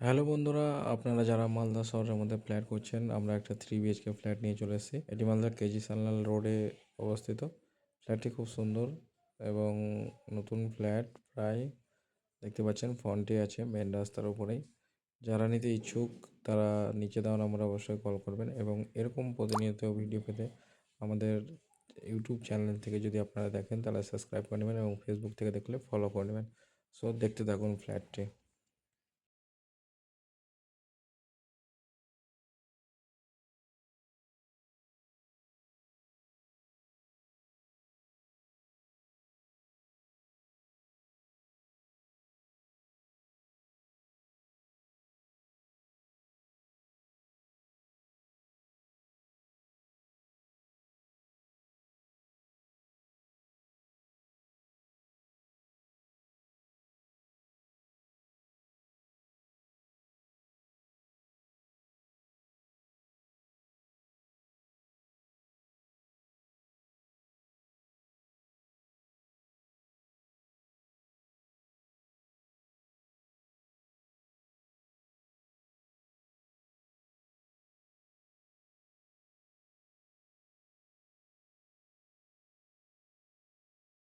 Hello বন্ধুরা, আপনারা যারা মালদা শহরের মধ্যে ফ্ল্যাট করছেন, আমরা একটা থ্রি বিএইচকে ফ্ল্যাট নিয়ে চলে এসেছি। এটি মালদার কেজি সান্যাল রোডে অবস্থিত। ফ্ল্যাটটি খুব সুন্দর এবং নতুন ফ্ল্যাট প্রায় দেখতে পাচ্ছেন ফ্রন্টে আছে মেন রাস্তার উপরেই। যারা নিতে ইচ্ছুক, তারা নিচে দেওয়া নম্বরে অবশ্যই কল করবেন এবং এরকম প্রতিনিয়ত ভিডিও পেতে আমাদের ইউটিউব চ্যানেল থেকে যদি আপনারা দেখেন, তাহলে সাবস্ক্রাইব করে নেবেন এবং ফেসবুক থেকে দেখলে ফলো করে নেবেন। সো দেখতে থাকুন ফ্ল্যাটটি